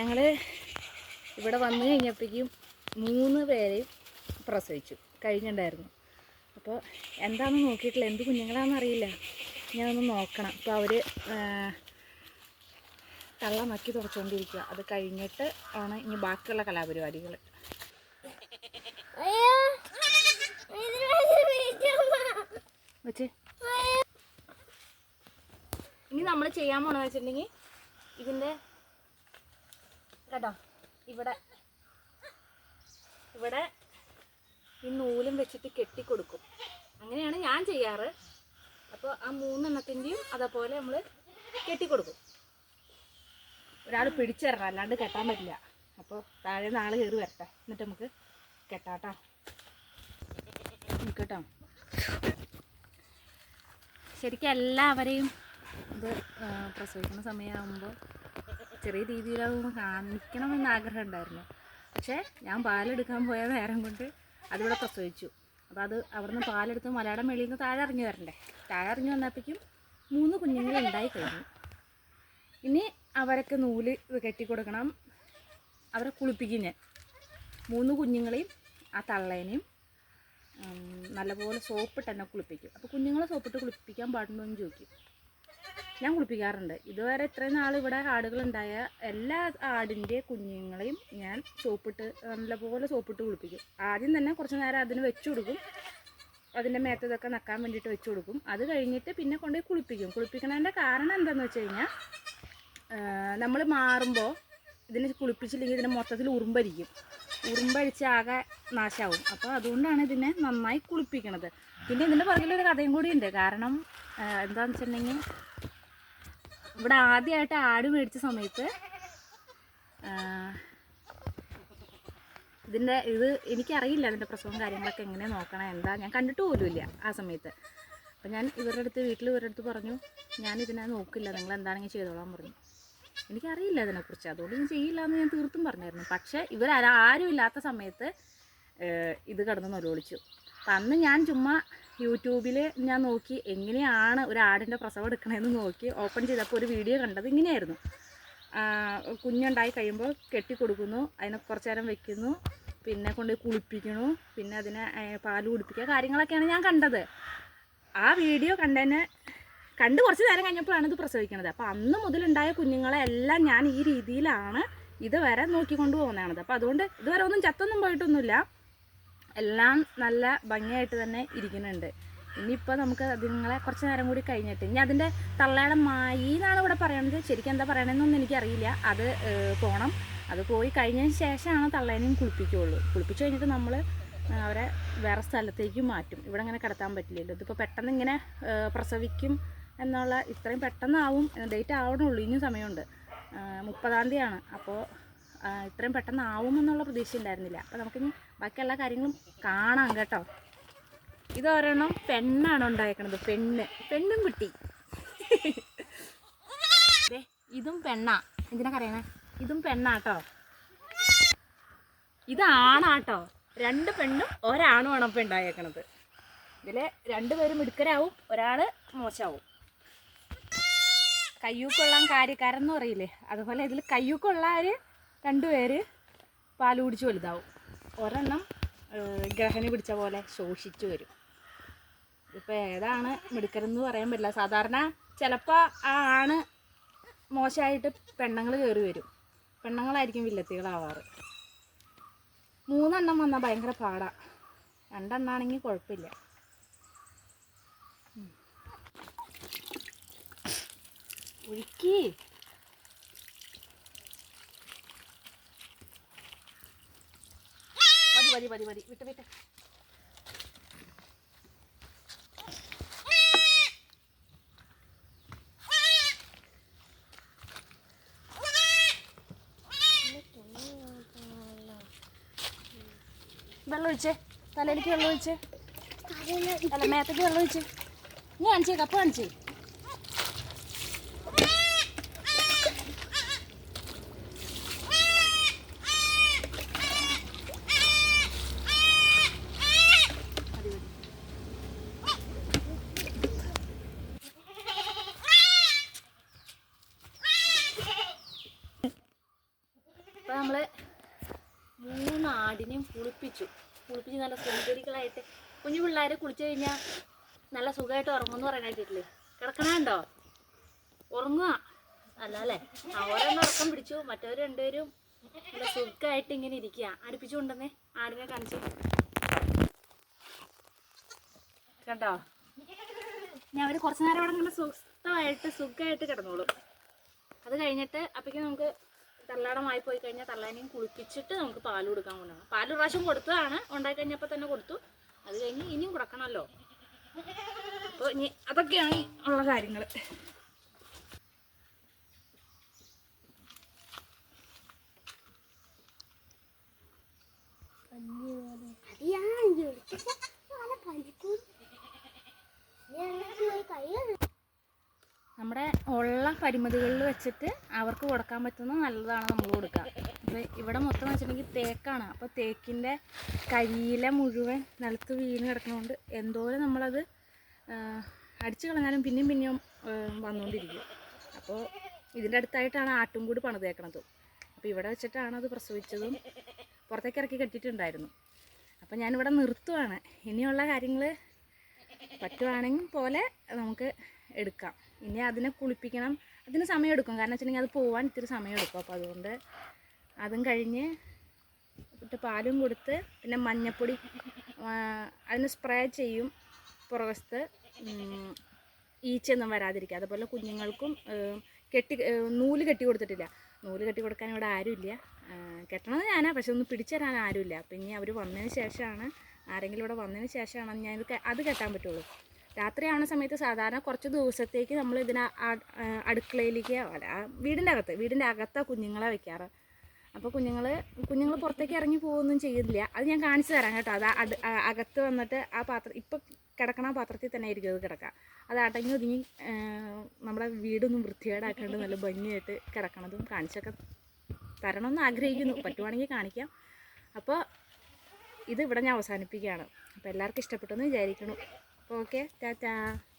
ഞങ്ങൾ ഇവിടെ വന്നു കഴിഞ്ഞപ്പോഴേക്കും മൂന്ന് പേരെയും പ്രസവിച്ചു കഴിഞ്ഞിട്ടുണ്ടായിരുന്നു. അപ്പോൾ എന്താണെന്ന് നോക്കിയിട്ടില്ല എന്ത് കുഞ്ഞുങ്ങളാണെന്ന് അറിയില്ല. ഞാനൊന്ന് നോക്കണം. അപ്പോൾ അവർ തള്ള നക്കി തുടച്ചുകൊണ്ടിരിക്കുക അത് കഴിഞ്ഞിട്ട് ആണ് ഇനി ബാക്കിയുള്ള കലാപരിപാടികൾ. വെച്ച്. ഇനി നമ്മൾ ചെയ്യാൻ പോണെന്ന് വെച്ചിട്ടുണ്ടെങ്കിൽ ഇതിന്റെ കേട്ടോ ഇവിടെ. ഇവിടെ ഈ നൂലും വെച്ചിട്ട് കെട്ടിക്കൊടുക്കും അങ്ങനെയാണ് ഞാൻ ചെയ്യാറ്. അപ്പോൾ ആ മൂന്നെണ്ണത്തിന്റെയും അതേപോലെ നമ്മൾ കെട്ടിക്കൊടുക്കും ഒരാൾ പിടിച്ചിറങ്ങാം അല്ലാണ്ട് കെട്ടാൻ പറ്റില്ല. അപ്പോൾ താഴെ നാളെ കയറി വരട്ടെ. എന്നിട്ട് നമുക്ക് കെട്ടാട്ടോ. കേട്ടോ ശരിക്കും എല്ലാവരെയും ഇത് പ്രസവിക്കുന്ന സമയമാകുമ്പോൾ ചെറിയ രീതിയിലതൊന്ന് കാണിക്കണമെന്ന് ആഗ്രഹം ഉണ്ടായിരുന്നു പക്ഷേ ഞാൻ പാലെടുക്കാൻ പോയ നേരം കൊണ്ട് അതിവിടെ പ്രസവിച്ചു അപ്പോൾ അത് അവിടുന്ന് പാലെടുത്ത് മലയാളം വെളിയിൽ നിന്ന് താഴെ ഇറങ്ങി വരണ്ടേ? താഴെ ഇറങ്ങി വന്നപ്പോഴേക്കും മൂന്ന് കുഞ്ഞുങ്ങൾ ഉണ്ടായി കഴിഞ്ഞു. ഇനി അവരൊക്കെ നൂൽ കെട്ടി കൊടുക്കണം. അവരെ കുളിപ്പിക്കും ഞാൻ. മൂന്ന് കുഞ്ഞുങ്ങളെയും ആ തള്ളേനെയും നല്ലപോലെ സോപ്പിട്ട് തന്നെ കുളിപ്പിക്കും. അപ്പോൾ കുഞ്ഞുങ്ങളെ സോപ്പിട്ട് കുളിപ്പിക്കാൻ പാടുണ്ടോ എന്ന് ചോദിക്കും. ഞാൻ കുളിപ്പിക്കാറുണ്ട്. ഇതുവരെ ഇത്രയും നാൾ ഇവിടെ ആടുകളുണ്ടായ എല്ലാ ആടിന്റെ കുഞ്ഞുങ്ങളെയും ഞാൻ സോപ്പിട്ട് നല്ലപോലെ സോപ്പിട്ട് കുളിപ്പിക്കും. ആദ്യം തന്നെ കുറച്ച് നേരം അതിന് വെച്ചു കൊടുക്കും. അതിന്റെ മേത്തതൊക്കെ നക്കാൻ വേണ്ടിയിട്ട് വെച്ചു കൊടുക്കും. അത് കഴിഞ്ഞിട്ട് പിന്നെ കൊണ്ടുപോയി കുളിപ്പിക്കും. കുളിപ്പിക്കണതിന്റെ കാരണം എന്താണെന്ന് വെച്ച് കഴിഞ്ഞാൽ നമ്മൾ മാറുമ്പോൾ ഇതിന് കുളിപ്പിച്ചില്ലെങ്കിൽ ഇതിന് മൊത്തത്തിൽ ഉറുമ്പരിക്കും. ഉറുമ്പരിച്ച് ആകെ നാശാവും. അപ്പോൾ അതുകൊണ്ടാണ് ഇതിനെ നന്നായി കുളിപ്പിക്കണത്. പിന്നെ ഇതിന്റെ പുറകിലൊരു കഥയും കൂടി ഉണ്ട്. കാരണം എന്താണെന്ന് വെച്ചിട്ടുണ്ടെങ്കിൽ ഇവിടെ ആദ്യമായിട്ട് ആട് മേടിച്ച സമയത്ത് ഇതിന്റെ ഇത് എനിക്കറിയില്ല അതിന്റെ പ്രസവം കാര്യങ്ങളൊക്കെ എങ്ങനെ നോക്കണം എന്താ ഞാൻ കണ്ടിട്ട് പോലുമില്ല ആ സമയത്ത്. അപ്പം ഞാൻ ഇവരുടെ അടുത്ത് വീട്ടിൽ ഇവരുടെ അടുത്ത് പറഞ്ഞു ഞാൻ ഇതിനെ നോക്കില്ല നിങ്ങൾ എന്താണെങ്കിൽ ചെയ്തോളാൻ പറഞ്ഞു. എനിക്കറിയില്ല അതിനെക്കുറിച്ച് അതുകൊണ്ട് ഞാൻ ചെയ്യില്ല എന്ന് ഞാൻ തീർത്തും പറഞ്ഞായിരുന്നു. പക്ഷേ ഇവർ ആരും ഇല്ലാത്ത സമയത്ത് ഇത് കടന്ന് നൊലോളിച്ചു. അപ്പം അന്ന് ഞാൻ ചുമ്മാ യൂട്യൂബിൽ ഞാൻ നോക്കി എങ്ങനെയാണ് ഒരു ആടിന്റെ പ്രസവം എടുക്കണമെന്ന് നോക്കി ഓപ്പൺ ചെയ്തപ്പോൾ ഒരു വീഡിയോ കണ്ടത് ഇങ്ങനെയായിരുന്നു. കുഞ്ഞുണ്ടായി കഴിയുമ്പോൾ കെട്ടിക്കൊടുക്കുന്നു അതിനെ കുറച്ച് നേരം വെക്കുന്നു പിന്നെ കൊണ്ട് കുളിപ്പിക്കുന്നു പിന്നെ അതിനെ പാൽ കുടിപ്പിക്കുക കാര്യങ്ങളൊക്കെയാണ് ഞാൻ കണ്ടത്. ആ വീഡിയോ കണ്ടതിന് കണ്ട് കുറച്ച് നേരം കഴിഞ്ഞപ്പോഴാണ് ഇത് പ്രസവിക്കുന്നത് അപ്പോൾ അന്ന് മുതലുണ്ടായ കുഞ്ഞുങ്ങളെ എല്ലാം ഞാൻ ഈ രീതിയിലാണ് ഇതുവരെ നോക്കിക്കൊണ്ട് പോകുന്നതാണത്. അപ്പോൾ അതുകൊണ്ട് ഇതുവരെ ഒന്നും ചത്തൊന്നും പോയിട്ടൊന്നുമില്ല. എല്ലാം നല്ല ഭംഗിയായിട്ട് തന്നെ ഇരിക്കുന്നുണ്ട്. ഇനിയിപ്പോൾ നമുക്ക് അതുങ്ങളെ കുറച്ച് നേരം കൂടി കഴിഞ്ഞിട്ട് ഇനി അതിന്റെ തള്ളയുടെ മായി എന്നാണ് ഇവിടെ പറയുന്നത് ശരിക്കും എന്താ പറയണതെന്നൊന്നും എനിക്കറിയില്ല. അത് പോകണം അത് പോയി കഴിഞ്ഞതിന് ശേഷമാണ് തള്ളേനെയും കുളിപ്പിക്കുകയുള്ളൂ കുളിപ്പിച്ചു കഴിഞ്ഞിട്ട് നമ്മൾ അവരെ വേറെ സ്ഥലത്തേക്ക് മാറ്റും. ഇവിടെ അങ്ങനെ കിടത്താൻ പറ്റില്ലല്ലോ. ഇതിപ്പോൾ പെട്ടെന്ന് ഇങ്ങനെ പ്രസവിക്കും എന്നുള്ള ഇത്രയും പെട്ടെന്നാവും. ഡേറ്റ് ആവണുള്ളൂ. ഇനിയും സമയമുണ്ട്. മുപ്പതാം തീയതിയാണ്. അപ്പോൾ ഇത്രയും പെട്ടെന്ന് ആവുമെന്നുള്ള പ്രതീക്ഷ ഉണ്ടായിരുന്നില്ല. അപ്പോൾ നമുക്കിനി ബാക്കി എല്ലാ കാര്യങ്ങളും കാണാം കേട്ടോ. ഇത് ഓരോണ്ണം പെണ്ണാണ് ഉണ്ടായേക്കണത് പെണ്ണ്. പെണ്ണും കുട്ടി. ഇതും പെണ്ണാ. എന്തിനാ കറിയണേ ഇതും പെണ്ണാട്ടോ ഇത് ആണാട്ടോ രണ്ട് പെണ്ണും ഒരാണും ആണ് ഇപ്പം ഉണ്ടായേക്കണത്. ഇതിൽ രണ്ടുപേരും മിടുക്കരാവും ഒരാൾ മോശമാവും കയ്യൂക്കൊള്ളാൻ കാര്യക്കാരെന്ന് പറയില്ലേ? അതുപോലെ ഇതിൽ കയ്യൂക്കൊള്ളാർ രണ്ടുപേര് പാൽ കുടിച്ച് വലുതാവും. ഒരെണ്ണം ഗ്രഹണി പിടിച്ച പോലെ ശോഷിച്ചു വരും. ഇപ്പോൾ ഏതാണ് മിടുക്കരെന്ന് പറയാൻ പറ്റില്ല. സാധാരണ ചിലപ്പോൾ ആ ആണ് മോശമായിട്ട് പെണ്ണുങ്ങൾ കയറി വരും. പെണ്ണുങ്ങളായിരിക്കും വില്ലത്തികളാവാറ്. മൂന്നെണ്ണം വന്നാൽ ഭയങ്കര പാടാ. രണ്ടെണ്ണാണെങ്കിൽ കുഴപ്പമില്ല. ഒഴുക്കി മതി മതി മതി. വിട്ട് വിട്ട്. വെള്ളം ഒഴിച്ചേ. തലയിലേക്ക് വെള്ളം ഒഴിച്ചേ. അല്ല മേത്തേക്ക് വെള്ളം ഒഴിച്ചേ. ഇനി കാണിച്ചേ കപ്പ് കാണിച്ചേ മതി മതി ആടിനെയും കുളിപ്പിച്ചു. കുളിപ്പിച്ച് നല്ല സുന്ദരികളായിട്ട് കുഞ്ഞു പിള്ളേർ കുളിച്ചു കഴിഞ്ഞാൽ നല്ല സുഖമായിട്ട് ഉറങ്ങുമെന്ന് പറയാനായിട്ടില്ലേ കിടക്കണുണ്ടോ? ഉറങ്ങുക അല്ല അല്ലേ അവരെന്ന് ഉറക്കം പിടിച്ചു. മറ്റവർ രണ്ടുപേരും നല്ല സുഖമായിട്ട് ഇങ്ങനെ ഇരിക്കുക അടുപ്പിച്ചു കൊണ്ടുവന്നേ. ആടിനെ കാണിച്ചു. കണ്ടോ? ഞാൻ അവർ കുറച്ച് നേരം അവിടെ നല്ല സുഖമായിട്ട് സുഖമായിട്ട് കിടന്നോളും. അത് കഴിഞ്ഞിട്ട് അപ്പോഴേക്കും നമുക്ക് തള്ളാടമായി പോയി കഴിഞ്ഞാൽ തള്ളാനെയും കുളിപ്പിച്ചിട്ട് നമുക്ക് പാൽ കൊടുക്കാൻ കൊണ്ടുപോകണം പാൽ പ്രാവശ്യം കൊടുത്തതാണ് ഉണ്ടായി കഴിഞ്ഞപ്പോൾ തന്നെ കൊടുത്തു. അത് കഴിഞ്ഞ് ഇനിയും കൊടുക്കണമല്ലോ. അപ്പോൾ ഇനി അതൊക്കെയാണ് ഉള്ള കാര്യങ്ങൾ അത് ഞാൻ എടുത്തിട്ട് നല്ല പനിക്കൂടി ഞാൻ പോയി കൈ നമ്മുടെ ഉള്ള പരിമിതികളിൽ വെച്ചിട്ട് അവർക്ക് കൊടുക്കാൻ പറ്റുന്ന നല്ലതാണ് നമ്മൾ കൊടുക്കുക. അപ്പോൾ ഇവിടെ മൊത്തം വെച്ചിട്ടുണ്ടെങ്കിൽ തേക്കാണ്. അപ്പോൾ തേക്കിന്റെ കരിയില മുഴുവൻ നിലത്ത് വീണ് കിടക്കുന്നതുകൊണ്ട് എന്തോരം നമ്മളത് അടിച്ചു കളഞ്ഞാലും പിന്നെയും പിന്നെയും വന്നുകൊണ്ടിരിക്കും അപ്പോൾ ഇതിന്റെ അടുത്തായിട്ടാണ് ആട്ടും കൂടി പണിതേക്കണത്. അപ്പോൾ ഇവിടെ വെച്ചിട്ടാണ് അത് പ്രസവിച്ചതും പുറത്തേക്ക് ഇറക്കി കെട്ടിയിട്ടുണ്ടായിരുന്നു. അപ്പോൾ ഞാനിവിടെ നിർത്തുവാണ്. ഇനിയുള്ള കാര്യങ്ങൾ പറ്റുവാണെങ്കിൽ പോലെ നമുക്ക് എടുക്കാം. ഇനി അതിനെ കുളിപ്പിക്കണം. അതിന് സമയം എടുക്കും. കാരണം വെച്ചിട്ടുണ്ടെങ്കിൽ അത് പോവാൻ ഇത്തിരി സമയം എടുക്കും. അപ്പോൾ അതുകൊണ്ട് അതും കഴിഞ്ഞ് ഇട്ട് പാലും കൊടുത്ത് പിന്നെ മഞ്ഞപ്പൊടി അതിന് സ്പ്രേ ചെയ്യും ഉം, ഈച്ചയൊന്നും വരാതിരിക്കുക. അതുപോലെ കുഞ്ഞുങ്ങൾക്കും കെട്ടി നൂൽ കെട്ടി കൊടുത്തിട്ടില്ല. നൂൽ കെട്ടി കൊടുക്കാൻ ഇവിടെ ആരുമില്ല. കെട്ടണമെന്ന് കെട്ടണത് ഞാനാ. പക്ഷെ ഒന്ന് പിടിച്ചു തരാൻ ആരുമില്ല. ഇനി അവർ വന്നതിന് ശേഷമാണ് ആരെങ്കിലും ഇവിടെ വന്നതിന് ശേഷമാണ് ഞാൻ ഇത് അത് കെട്ടാൻ പറ്റുള്ളൂ. രാത്രിയാവുന്ന സമയത്ത് സാധാരണ കുറച്ച് ദിവസത്തേക്ക് നമ്മൾ ഇതിനെ അടുക്കളയിലേക്ക് ആ വീടിന്റെ അകത്ത് വീടിന്റെ അകത്താണ് കുഞ്ഞുങ്ങളെ വെക്കാറ്. അപ്പോൾ കുഞ്ഞുങ്ങൾ കുഞ്ഞുങ്ങൾ പുറത്തേക്ക് ഇറങ്ങി പോകുകയൊന്നും ചെയ്യുന്നില്ല. അത് ഞാൻ കാണിച്ചു തരാം കേട്ടോ. അത് അകത്ത് വന്നിട്ട് ആ പാത്രം ഇപ്പം കിടക്കണ പാത്രത്തിൽ തന്നെ ആയിരിക്കും അത് കിടക്കുക. അത് അടങ്ങി ഒതുങ്ങി നമ്മുടെ വീടൊന്നും വൃത്തികേടാക്കാണ്ട് നല്ല ഭംഗിയായിട്ട് കിടക്കണതും കാണിച്ചൊക്കെ തരണമെന്ന് ആഗ്രഹിക്കുന്നു. പറ്റുവാണെങ്കിൽ കാണിക്കാം. അപ്പോൾ ഇത് ഇവിടെ ഞാൻ അവസാനിപ്പിക്കുകയാണ്. അപ്പോൾ എല്ലാവർക്കും ഇഷ്ടപ്പെട്ടെന്ന് വിചാരിക്കുന്നു. ok 哒哒。